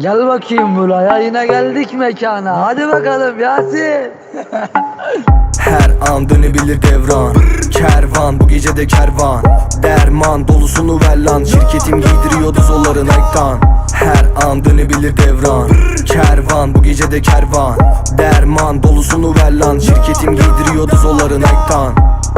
Gel bakayım buraya yine geldik mekana. Hadi bakalım Yasin. Her an dönebilir devran. Kervan bu gece de kervan. Derman dolusunu ver lan. Şirketim giydiriyordu zolların ektan Her an dönebilir devran. Kervan bu gece de kervan. Derman dolusunu ver lan. Şirketim giydiriyordu zolların ektan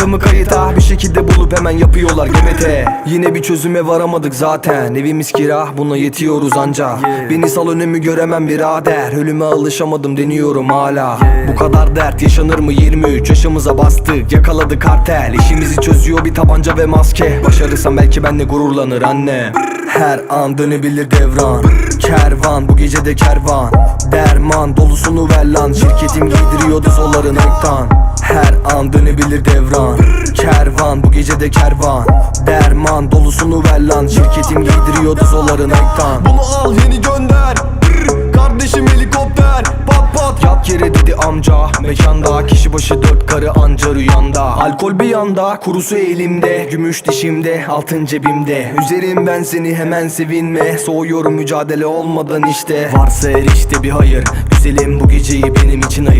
Suratımı kayıta. Bir şekilde bulup hemen yapıyorlar gemete Yine bir çözüme varamadık zaten. Evimiz kira buna yetiyoruz anca Beni sal önümü göremem birader. Ölüme alışamadım deniyorum hala. Bu kadar dert yaşanır mı? 23 yaşımıza bastık. Yakaladık kartel. İşimizi çözüyor bir tabanca ve maske. Başarırsam belki benle gururlanır anne. Her an dönebilir devran. Kervan bu gece de kervan. Derman dolusunu ver lan. Şirketim giydiriyordu zolları Nike'dan her an dönebilir devran. Kervan bu gece de kervan. Derman dolusunu ver lan. Şirketim giydiriyordu zolları Nike'dan Bunu al yeni gönder. Kardeşim helikopter. Pat pat. Yat yere dedi amca. Mekanda kişi başı dört karı anca rüyanda Alkol bir yanda kurusu elimde. Gümüş dişimde altın cebimde. Üzerim ben seni hemen sevinme. Soğuyorum mücadele olmadan işte. Varsa her işte bir hayır. Güzelim bu geceyi benim için ayır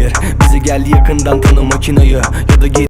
gel yakından tanı makinayı Ya da git